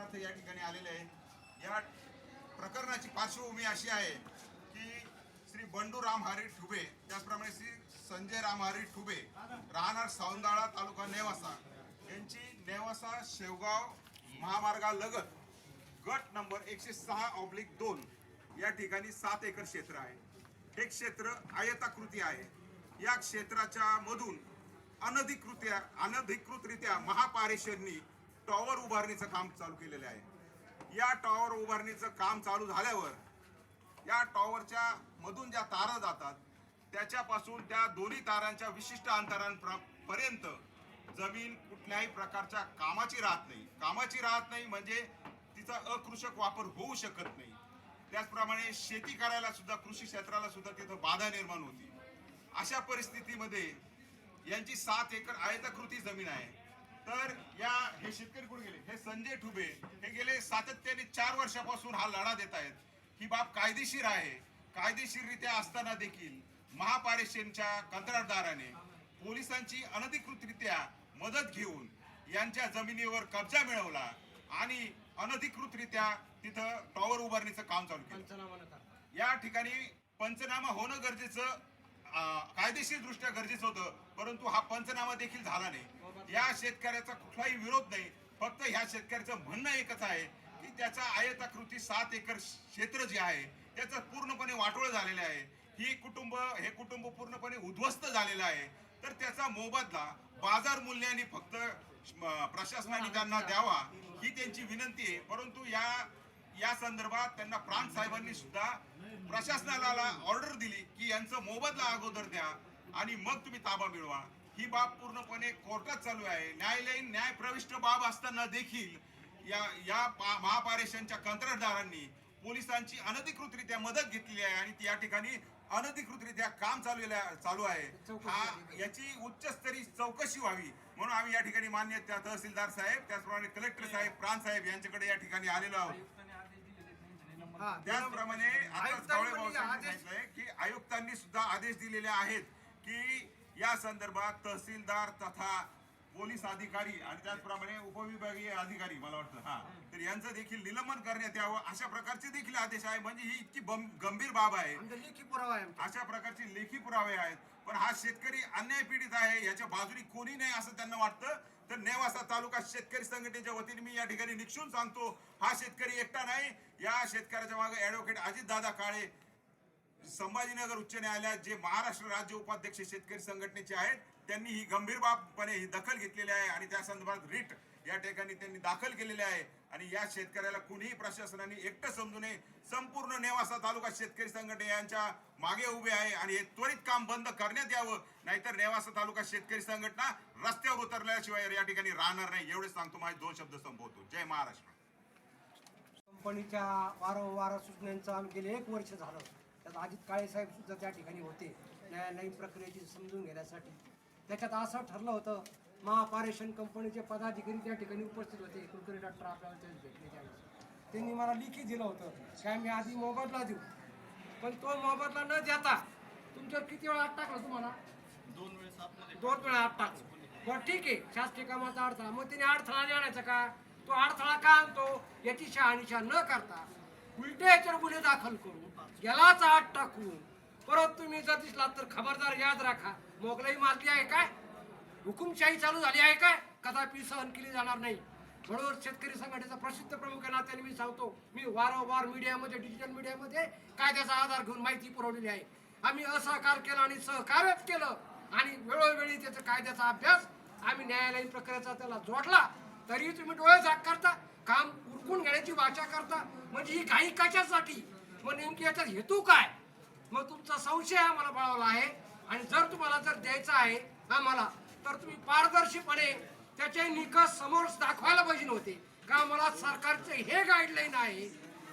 समर्थनार्थ या ठिकाणी आलेले आहे. या प्रकरणाची पार्श्वभूमी अशी आहे की श्री बंडू रामहरी ठुबे त्याचप्रमाणे श्री संजय रामहरी ठुबे राहणार सौंदाळा तालुका नेवासा. यांची नेवासा शेवगाव महामार्गालगत गट नंबर एकशे सहा ऑब्लिक दोन या ठिकाणी सात एकर क्षेत्र आहे. हे क्षेत्र आयताकृती आहे. या क्षेत्राच्या मधून अनधिकृत्या अनधिकृतरित्या महापारेषणनी टॉवर उभारणीचं काम चालू केलेलं आहे. या टॉवर उभारणीचं काम चालू झाल्यावर या टॉवरच्या मधून ज्या तारा जातात त्याच्यापासून त्या दोन्ही तारांच्या विशिष्ट अंतरांपर्यंत जमीन कुठल्याही प्रकारच्या कामाची राहत नाही. कामाची राहत नाही म्हणजे तिचा अकृषक वापर होऊ शकत नाही. त्याचप्रमाणे शेती करायला सुद्धा कृषी क्षेत्राला सुद्धा तिथं बाधा निर्माण होती. अशा परिस्थितीमध्ये यांची सात एकर आयताकृती जमीन आहे. तर या हे शेतकरी कुठे गेले? हे संजय ठुबे. हे गेले सातत्याने चार वर्षापासून हा लढा देत आहेत. ही बाब कायदेशीर आहे. कायदेशीररित्या असताना देखील महापारेषणच्या कंत्राटदाराने पोलिसांची अनधिकृतरित्या मदत घेऊन यांच्या जमिनीवर कब्जा मिळवला आणि अनधिकृतरित्या तिथं टॉवर उभारणीचं काम चालू केलं. या ठिकाणी पंचनामा होणं गरजेचं कायदेशीर दृष्ट्या गरजेचं होतं परंतु हा पंचनामा देखील झाला नाही. या शेतकऱ्याचा कुठलाही विरोध नाही. फक्त ह्या शेतकऱ्याचं म्हणणं एकच आहे की त्याचा आयताकृती सात एकर क्षेत्र जे आहे त्याचं पूर्णपणे वाटोळ झालेलं आहे. ही कुटुंब हे कुटुंब पूर्णपणे उद्ध्वस्त झालेलं आहे. तर त्याचा मोबदला बाजार मूल्याने फक्त प्रशासनाने त्यांना द्यावा ही त्यांची विनंती आहे. परंतु या या संदर्भात त्यांना प्रांत साहेबांनी सुद्धा प्रशासनाला ऑर्डर दिली की यांचं मोबदला अगोदर द्या आणि मग तुम्ही ताबा मिळवा. ही बाब पूर्णपणे कोर्टात चालू आहे. न्यायालयीन न्याय प्रविष्ट बाब असताना देखील या या महापारेषणच्या कंत्राटदारांनी पोलिसांची अनधिकृतरित्या मदत घेतलेली आहे आणि ती या ठिकाणी अनधिकृतरित्या काम चालू चालू आहे. हा याची उच्चस्तरीय चौकशी व्हावी म्हणून आम्ही या ठिकाणी मान्य त्या तहसीलदार साहेब त्याचप्रमाणे कलेक्टर साहेब प्रांत साहेब यांच्याकडे या ठिकाणी आलेलो आहोत. हा, त्याचप्रमाणे आता कावळे की आयुक्तांनी सुद्धा आदेश दिलेले आहेत की या संदर्भात तहसीलदार तथा पोलीस अधिकारी आणि त्याचप्रमाणे उपविभागीय अधिकारी मला वाटतं हा. तर यांचं देखील निलंबन करण्यात यावं अशा प्रकारचे देखील आदेश आहे. म्हणजे ही इतकी गंभीर बाब आहे. लेखी पुरावा आहे. अशा प्रकारचे लेखी पुरावे आहेत. पण हा शेतकरी अन्याय पीडित आहे याच्या बाजूनी कोणी नाही असं त्यांना वाटतं. तर नेवासा तालुका शेतकरी संघटनेच्या वतीने मी या ठिकाणी निक्षून सांगतो हा शेतकरी एकटा नाही. या शेतकऱ्याच्या मागे ऍडव्होकेट अजितदादा काळे संभाजीनगर उच्च न्यायालयात जे महाराष्ट्र राज्य उपाध्यक्ष शेतकरी संघटनेचे आहेत त्यांनी ही गंभीर बाबपणे ही दखल घेतलेली आहे आणि त्या संदर्भात रिट या ठिकाणी त्यांनी दाखल केलेले आहे. आणि या शेतकऱ्याला कुणीही प्रशासनाने एकटं समजू नये. संपूर्ण नेवासा तालुका शेतकरी संघटने यांच्या मागे उभे आहे आणि हे त्वरित काम बंद करण्यात यावं. नाहीतर नेवासा तालुका शेतकरी संघटना रस्त्यावर उतरल्याशिवाय या ठिकाणी राहणार नाही. एवढेच सांगतो माझे दोन शब्द संपवतो. जय महाराष्ट्र. कंपनीच्या वारंवार सूचनांचं आम्ही गेले एक वर्ष झालं. त्यात अजित काळे साहेब सुद्धा त्या ठिकाणी होते न्यायालयीन प्रक्रियेची समजून घेण्यासाठी. त्याच्यात असं ठरलं होतं महापारेषण कंपनीचे पदाधिकारी त्या ठिकाणी उपस्थित होते. कुलकर्णी डॉक्टर आपल्याला भेटले त्यावेळेस त्यांनी मला लिखी दिलं होतं की आम्ही आधी मोबदला देऊ. पण तो मोबदला न देता तुमच्यावर किती वेळा आत टाकलं तुम्हाला? दोन वेळेस दोन वेळा आत टाकलं बरं ठीक आहे. शासकीय कामाचा अडथळा. मग तिने अडथळा आणायचा का? तो अडथळा का आणतो? याची शहानिशा न करता उलटे याच्यावर गुन्हे दाखल करून गेलाच आत टाकून. परत तुम्ही जर दिसला तर खबरदार याद राखा. मोगलाई मारली आहे काय? हुकुमशाही चालू झाली आहे काय? कदापि सहन केली जाणार नाही. म्हणून शेतकरी संघटनेचा प्रसिद्ध प्रमुख या नात्याने मी सांगतो. मी वारंवार मीडियामध्ये डिजिटल मीडियामध्ये कायद्याचा आधार घेऊन माहिती पुरवलेली आहे. आम्ही असहकार केला आणि सहकार्यच केलं. आणि वेळोवेळी त्याचा कायद्याचा अभ्यास आम्ही न्यायालयीन प्रक्रियेचा त्याला जोडला. तरी तुम्ही डोळे झाक करता. काम उरकून घेण्याची वाचा करता. म्हणजे ही घाई कशासाठी? मग नेमकी याचा हेतू काय? मग तुमचा संशय आम्हाला बळावला आहे. आणि जर तुम्हाला जर द्यायचा आहे आम्हाला तर तुम्ही पारदर्शीपणे त्याचे निकष समोर दाखवायला पाहिजे नव्हते. का आम्हाला सरकारचे हे गाईडलाईन आहे?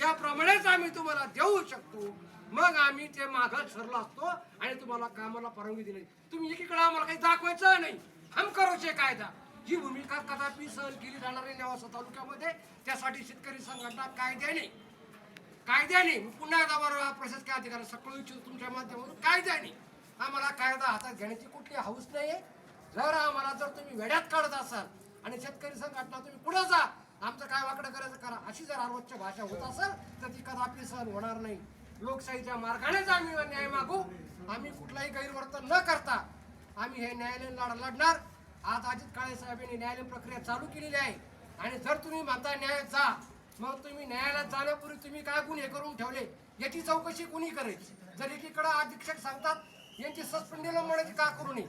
याप्रमाणेच आम्ही तुम्हाला देऊ शकतो. मग आम्ही ते मागं सरलो असतो आणि तुम्हाला कामाला परवानगी दिली. तुम्ही एकीकडे आम्हाला काही दाखवायचं नाही. हम करोचे कायदा. ही भूमिका कदापि सहन केली जाणार नाही नेवासा तालुक्यामध्ये त्यासाठी शेतकरी संघटना कायद्याने कायद्याने मी पुन्हा एकदा बरोबर प्रशासकीय अधिकारी सकळ इच्छितो तुमच्या माध्यमातून कायद्याने आम्हाला कायदा हातात घेण्याची कुठली हाऊस नाही जर आम्हाला जर तुम्ही वेड्यात काढत असाल आणि शेतकरी संघटना तुम्ही पुढे जा आमचं काय वाकडं करायचं करा. अशी जर अर्वच्च भाषा होत असेल तर ती कदापि सहन होणार नाही. लोकशाहीच्या मार्गानेच आम्ही न्याय मागू. आम्ही कुठलाही गैरवर्तन न करता आम्ही हे न्यायालयीन लढा लढणार. आज अजित काळे साहेबांनी न्यायालयीन प्रक्रिया चालू केलेली आहे. आणि जर तुम्ही म्हणता न्याय जा मग तुम्ही न्यायालयात जाण्यापूर्वी तुम्ही काय गुन्हे करून ठेवले? याची चौकशी कुणी करेल जर एकीकडे अधीक्षक सांगतात यांची सस्पेंड म्हणायची का करू नये?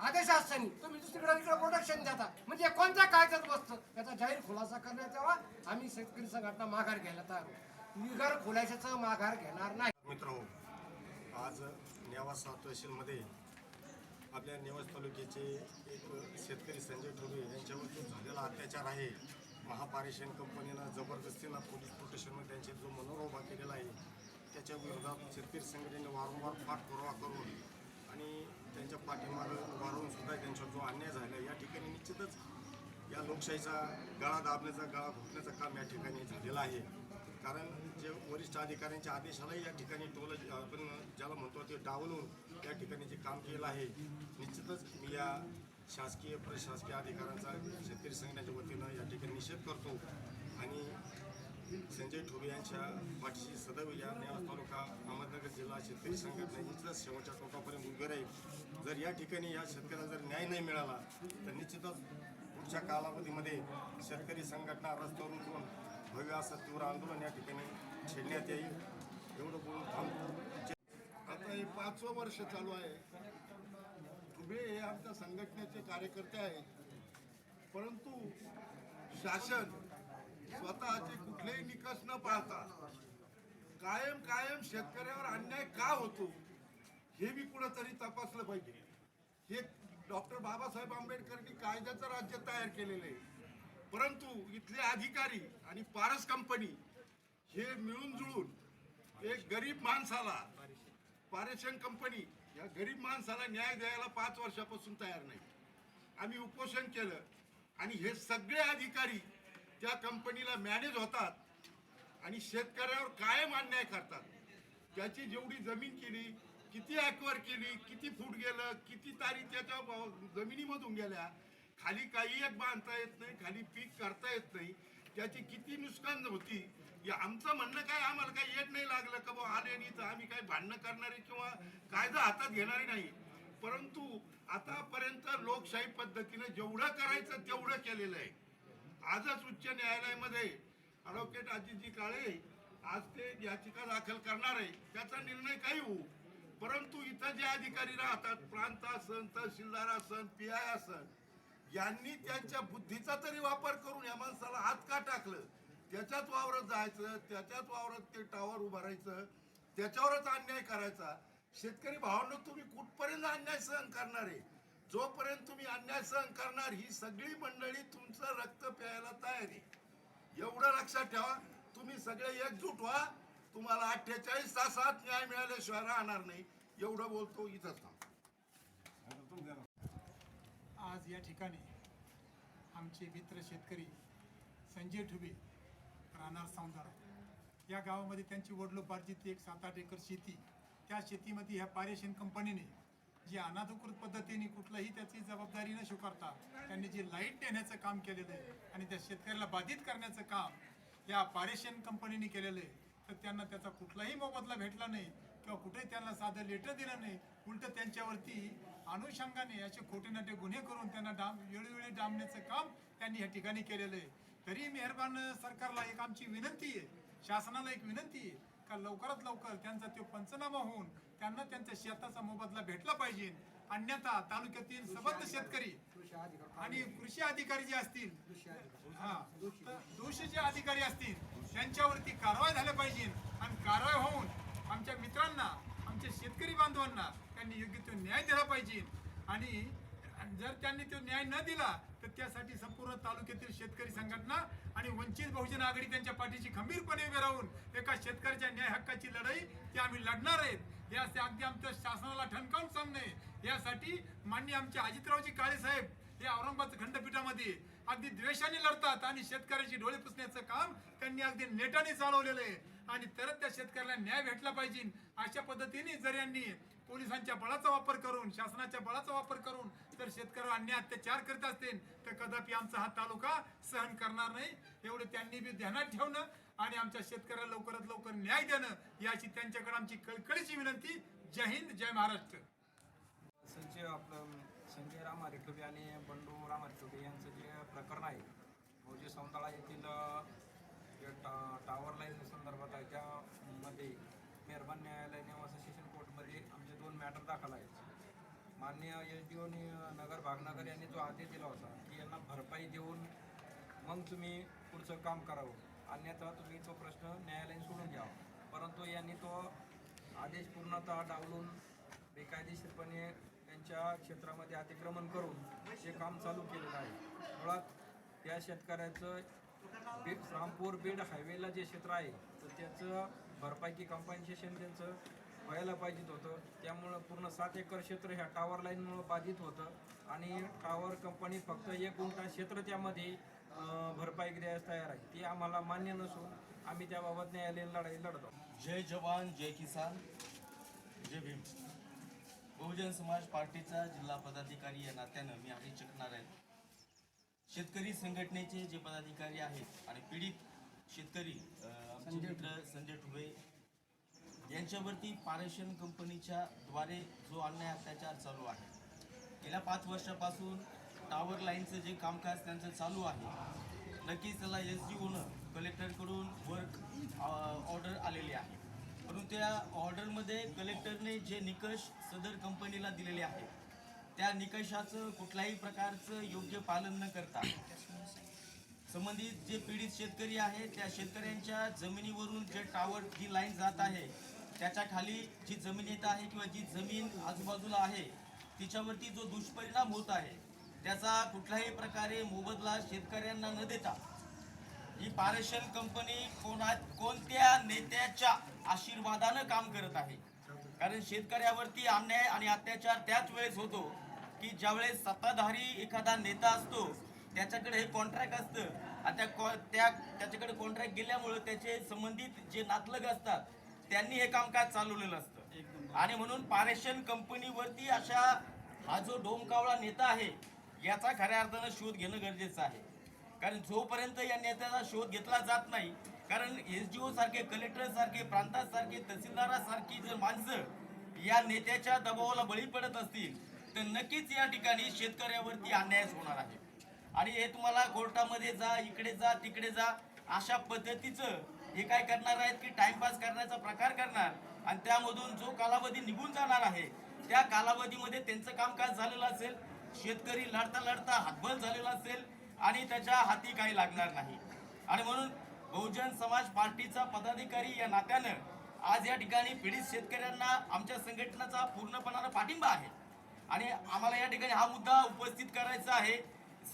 आदेश असताना तुम्ही दुसरीकडे इकडे प्रोटेक्शन देता. म्हणजे कोणत्या कायद्यात बसतं? याचा जाहीर खुलासा करण्यात यावा. आम्ही शेतकरी संघटना माघार घ्यायला तयार निघार खुलाशाचा माघार घेणार नाही. मित्र आज नेवासा तहसीलमध्ये आपल्या नेवास तालुक्याचे एक शेतकरी संजय ठोबे यांच्यावर जो झालेला अत्याचार आहे. महापारेषण कंपनीनं जबरदस्तीनं पोलीस प्रोटेक्शनमध्ये त्यांचे जो मनोरोबा केलेला आहे त्याच्या विरोधात शेतकरी संघटनेने वारंवार पाठपुरावा करून आणि त्यांच्या पाठीमागं उभा त्यांच्यावर जो अन्याय झाला या ठिकाणी निश्चितच या लोकशाहीचा गळा दाबण्याचा गळा घोटण्याचं काम या ठिकाणी झालेलं आहे. कारण जे वरिष्ठ अधिकाऱ्यांच्या आदेशालाही या ठिकाणी टोल आपण ज्याला म्हणतो ते डावलून या ठिकाणी जे काम केलं आहे निश्चितच मी या शासकीय प्रशासकीय अधिकाऱ्यांचा शेतकरी संघटनेच्या वतीनं या ठिकाणी निषेध करतो. आणि संजय ठोबे यांच्या पाठीशी सदैव या नेवास तालुका अहमदनगर जिल्हा शेतकरी संघटना निश्चितच शेवटच्या टोकापर्यंत उभे राहील. जर या ठिकाणी या शेतकऱ्याला जर न्याय नाही मिळाला तर निश्चितच पुढच्या कालावधीमध्ये शेतकरी संघटना रस्त्यावर उतरून भव्य असं तीव्र आंदोलन या ठिकाणी छेडण्यात येईल. एवढं बोलून थांबतो. आता हे पाचवं वर्ष चालू आहे. तुम्ही हे आमच्या संघटनेचे कार्यकर्ते आहेत. परंतु शासन स्वतःचे कुठलेही निकष न पाळता कायम कायम शेतकऱ्यावर अन्याय का होतो हे मी कुठंतरी तपासलं पाहिजे. हे डॉक्टर बाबासाहेब आंबेडकरांनी कायद्याचं राज्य तयार केलेलं आहे. परंतु इथले अधिकारी आणि पारस कंपनी हे मिळून जुळून एक गरीब माणसाला पारेशन कंपनी या गरीब माणसाला न्याय द्यायला पाच वर्षापासून तयार नाही. आम्ही उपोषण केलं आणि हे सगळे अधिकारी त्या कंपनीला मॅनेज होतात आणि शेतकऱ्यावर कायम अन्याय करतात. त्याची जेवढी जमीन केली किती ॲक्वर केली किती फूट गेलं किती तारी त्याच्या जमिनीमधून गेल्या खाली काही एक बांधता येत नाही खाली पीक करता येत नाही त्याची किती नुकसान होती आमचं म्हणणं काय आम्हाला काय येत नाही लागलं का बुवा? आले नाही तर आम्ही काय भांडणं करणारे किंवा कायदा हातात घेणारे नाही. परंतु आतापर्यंत लोकशाही पद्धतीने जेवढं करायचं तेवढं केलेलं आहे. आजच उच्च न्यायालयामध्ये ॲडव्होकेट अजितजी काळे आज ते याचिका दाखल करणार आहे. त्याचा निर्णय काही होऊ. परंतु इथं जे अधिकारी राहतात प्रांत असन तहसीलदार असन पी आय असन यांनी त्यांच्या बुद्धीचा तरी वापर करून या माणसाला हात का टाकलं? त्याच्यात वावरत जायचं त्याच्यात वावरत ते टावर उभारायचं त्याच्यावरच अन्याय करायचा. शेतकरी भावांना तुम्ही कुठपर्यंत अन्याय सहन करणार आहे? जोपर्यंत तुम्ही अन्याय सहन करणार ही सगळी मंडळी तुमचं रक्त प्यायला तयार आहे. एवढं लक्षात ठेवा तुम्ही सगळे एकजूट व्हा. तुम्हाला अठ्ठेचाळीस तासात न्याय मिळाल्याशिवाय राहणार नाही. एवढं बोलतो इथंच थांब. आज या ठिकाणी आमचे मित्र शेतकरी संजय ठुबे राहणार सौंदारा या गावामध्ये त्यांची वडलोपार्जित एक सात आठ एकर शेती. त्या शेतीमध्ये ह्या पारेशन कंपनीने जी अनाधिकृत पद्धतीने कुठलाही त्याची जबाबदारी न स्वीकारता त्यांनी जी लाइट देण्याचं काम केलेलं आहे आणि त्या शेतकऱ्याला बाधित करण्याचं काम या पारेशन कंपनीने केलेलं आहे तर त्यांना त्याचा कुठलाही मोबदला भेटला नाही किंवा कुठेही त्यांना साधं लेटर दिलं नाही उलट त्यांच्यावरती अनुषंगाने असे खोटे नाटे गुन्हे करून त्यांना डांब वेळोवेळी डांबण्याचं काम त्यांनी या ठिकाणी केलेलं आहे. तरी मेहरबान सरकारला एक आमची विनंती आहे शासनाला एक विनंती आहे का लवकरात लवकर त्यांचा तो पंचनामा होऊन त्यांना त्यांच्या शेताचा मोबदला भेटला पाहिजे. अन्यथा तालुक्यातील सबंध शेतकरी आणि कृषी अधिकारी जे असतील हा दोषी जे अधिकारी असतील त्यांच्यावरती कारवाई झाल्या पाहिजे. आणि कारवाई होऊन आमच्या मित्रांना आमच्या शेतकरी बांधवांना त्यांनी योग्य तो न्याय दिला पाहिजे. आणि जर त्यांनी तो न्याय न दिला तर त्यासाठी संपूर्ण तालुक्यातील शेतकरी संघटना आणि वंचित बहुजन आघाडी त्यांच्या पाठीशी खंबीरपणे उभे राहून एका शेतकऱ्याच्या न्याय हक्काची लढाई ती आम्ही लढणार आहेत. यासाठी अगदी आमच्या शासनाला ठणकावून सांगणे. यासाठी मान्य आमचे अजितरावजी काळे साहेब हे औरंगाबाद खंडपीठामध्ये अगदी द्वेषाने लढतात आणि शेतकऱ्याची डोळे पुसण्याचं काम त्यांनी अगदी नेटाने चालवलेलं आहे. आणि तरच त्या शेतकऱ्याला न्याय भेटला पाहिजे अशा पद्धतीने जर यांनी पोलिसांच्या बळाचा वापर करून शासनाच्या बळाचा वापर करून जर शेतकऱ्यावर अन्याय अत्याचार करत असतील तर कदापि आमचा हा तालुका सहन करणार नाही. एवढं त्यांनी बी ध्यानात ठेवणं आणि आमच्या शेतकऱ्याला लवकरात लवकर न्याय देणं याची त्यांच्याकडे आमची कळकळीची विनंती. जय हिंद जय महाराष्ट्र. संजय आपलं संजय राम हरिटोबे आणि बंडू राम हरिटोबे यांचं जे प्रकरण आहे मौजे सौंदाळा येथील जे टा टावर लाईन संदर्भात आहे त्यामध्ये मेहरबान न्यायालय निवासी सेशन कोर्टमध्ये आमचे दोन मॅटर दाखल आहेत. मान्य एस डी ओनी नगर भागनगर यांनी जो आदेश दिला होता की यांना भरपाई देऊन मग तुम्ही पुढचं काम करावं. अन्यथा तुम्ही तो प्रश्न न्यायालयीन सोडून घ्यावा परंतु यांनी तो आदेश पूर्णतः डावलून बेकायदेशीरपणे त्यांच्या क्षेत्रामध्ये अतिक्रमण करून हे काम चालू केलेलं आहे. मुळात त्या शेतकऱ्याचं बीड रामपूर बीड हायवेला जे क्षेत्र आहे तर त्याचं भरपाई की त्यांचं व्हायला पाहिजे होतं. त्यामुळं पूर्ण सात एकर क्षेत्र ह्या टावर लाईनमुळं बाधित होतं. आणि टावर कंपनी फक्त एक गुंठा क्षेत्र त्यामध्ये भरपाई द्यायला तयार आहे. ती आम्हाला मान्य नसून आम्ही त्याबाबत न्यायालयीन लढाई लढतो. जय जवान जय किसान जय भीम. बहुजन समाज पार्टीचा जिल्हा पदाधिकारी या नात्यानं मी आहे चकणार आहे शेतकरी संघटनेचे जे पदाधिकारी आहेत आणि पीडित शेतकरी मित्र संजय ठुबे यांच्यावरती पारेषण कंपनीच्या द्वारे जो अन्याय अत्याचार चालू आहे. गेल्या पाच वर्षापासून टावर लाईनचं जे कामकाज त्यांचं चालू आहे नक्कीच त्याला एस डी ओनं कलेक्टरकडून वर्क ऑर्डर आलेली आहे. परंतु त्या ऑर्डरमध्ये कलेक्टरने जे निकष सदर कंपनीला दिलेले आहेत त्या निकषाचं कुठल्याही प्रकारचं योग्य पालन न करता संबंधित जे पीडित शेतकरी आहेत त्या शेतकऱ्यांच्या जमिनीवरून जे टावर जी लाईन जात आहे त्याच्याखाली जी जमीन येत आहे किंवा जी जमीन आजूबाजूला आहे तिच्यावरती जो दुष्परिणाम होत आहे त्याचा कुठल्याही प्रकारे मोबदला शेतकऱ्यांना न देता ही पारेशन कंपनी कोणा कोणत्या नेत्याच्या आशीर्वादानं काम करत आहे. कारण शेतकऱ्यावरती अन्याय आणि अत्याचार त्याच वेळेस होतो की ज्यावेळेस सत्ताधारी एखादा नेता असतो त्याच्याकडे हे कॉन्ट्रॅक्ट असतं. आणि त्या कॉ- त्या त्याच्याकडे कॉन्ट्रॅक्ट गेल्यामुळे त्याचे संबंधित जे नातलग असतात त्यांनी हे कामकाज चालवलेलं असतं. आणि म्हणून पारेषण कंपनीवरती अशा हा जो डोमकावळा नेता आहे याचा खऱ्या अर्थानं शोध घेणं गरजेचं आहे. कारण जोपर्यंत या नेत्याचा शोध घेतला जात नाही कारण एस डी ओसारखे कलेक्टरसारखे प्रांतासारखे तहसीलदारासारखी जर माणसं या नेत्याच्या दबावाला बळी पडत असतील तर नक्कीच या ठिकाणी शेतकऱ्यावरती अन्यायच होणार आहे. आणि हे तुम्हाला कोर्टामध्ये जा इकडे जा तिकडे जा अशा पद्धतीचं हे काय करणार आहेत की टाइमपास करण्याचा प्रकार करणार आणि त्यामधून जो कालावधी निघून जाणार आहे त्या कालावधीमध्ये त्यांचं कामकाज झालेलं असेल शेतकरी लढता लढता हातबल झालेला असेल आणि त्याच्या हाती काही लागणार नाही. आणि म्हणून बहुजन समाज पार्टीचा पदाधिकारी या नात्यानं आज या ठिकाणी पीडित शेतकऱ्यांना आमच्या संघटनेचा पूर्णपणानं पाठिंबा आहे. आणि आम्हाला या ठिकाणी हा मुद्दा उपस्थित करायचा आहे.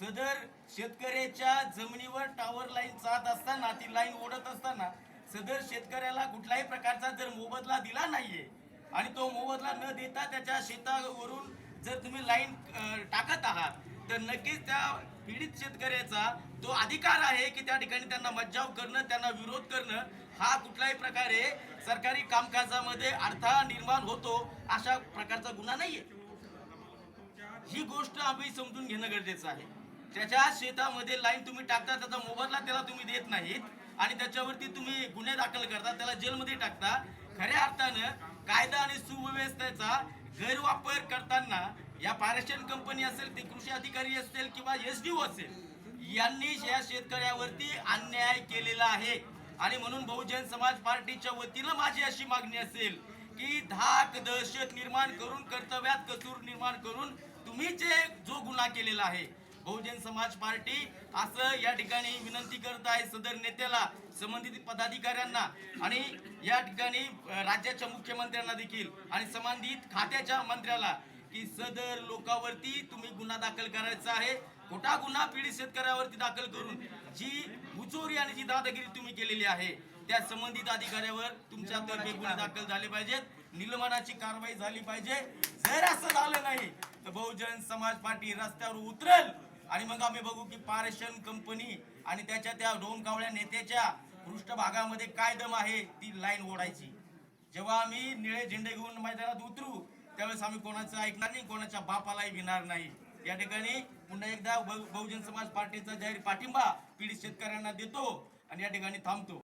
सदर शेतकऱ्याच्या जमिनीवर टावर लाईन जात असताना ती लाईन ओढत असताना सदर शेतकऱ्याला कुठल्याही प्रकारचा जर मोबदला दिला नाहीये आणि तो मोबदला न देता त्याच्या शेतावरून जर तुम्ही लाईन टाकत आहात तर नक्कीच त्या पीडित शेतकऱ्याचा तो अधिकार आहे की त्या ठिकाणी त्यांना मज्जाव करणं त्यांना विरोध करणं हा कुठल्याही प्रकारे सरकारी कामकाजामध्ये अडथळा निर्माण होतो अशा प्रकारचा गुन्हा नाहीये. ही गोष्ट आम्ही समजून घेणं गरजेचं आहे. त्याच्या शेतामध्ये लाईन तुम्ही टाकता त्याचा मोबदला त्याला तुम्ही देत नाहीत आणि त्याच्यावरती तुम्ही गुन्हे दाखल करता त्याला जेलमध्ये टाकता. खऱ्या अर्थानं कायदा आणि सुव्यवस्थेचा गैरवापर करताना या पारेषण कंपनी असेल ते कृषी अधिकारी असेल किंवा एस डी असेल यांनी या शेतकऱ्यावरती अन्याय केलेला आहे. आणि म्हणून बहुजन समाज पार्टीच्या वतीनं माझी अशी मागणी असेल की धाक दहशत निर्माण करून कर्तव्यात कसूर निर्माण करून तुम्ही जे जो गुन्हा केलेला आहे बहुजन समाज पार्टी असं या ठिकाणी विनंती करत आहे सदर नेत्याला संबंधित पदाधिकाऱ्यांना आणि या ठिकाणी राज्याच्या मुख्यमंत्र्यांना देखील आणि संबंधित खात्याच्या मंत्र्याला की सदर लोकावरती तुम्ही गुन्हा दाखल करायचा आहे. खोटा गुन्हा पीडित शेतकऱ्यावरती दाखल करून जी मुचोरी आणि जी दादागिरी तुम्ही केलेली आहे त्या संबंधित अधिकाऱ्यावर तुमच्यातर्फे गुन्हे दाखल झाले पाहिजेत. निलंबनाची कारवाई झाली पाहिजे. जर असं झालं नाही तर बहुजन समाज पार्टी रस्त्यावर उतरेल. आणि मग आम्ही बघू की पारेशन कंपनी आणि त्याच्या त्या दोन कावळ्या नेत्याच्या पृष्ठभागामध्ये काय दम आहे ती लाईन ओढायची. जेव्हा आम्ही निळे झेंडे घेऊन मैदानात उतरू त्यावेळेस आम्ही कोणाचं ऐकणार नाही कोणाच्या बापालाही भिणार नाही. या ठिकाणी पुन्हा एकदा बहु- बहुजन समाज पार्टीचा जाहीर पाठिंबा पीडित शेतकऱ्यांना देतो आणि या ठिकाणी थांबतो.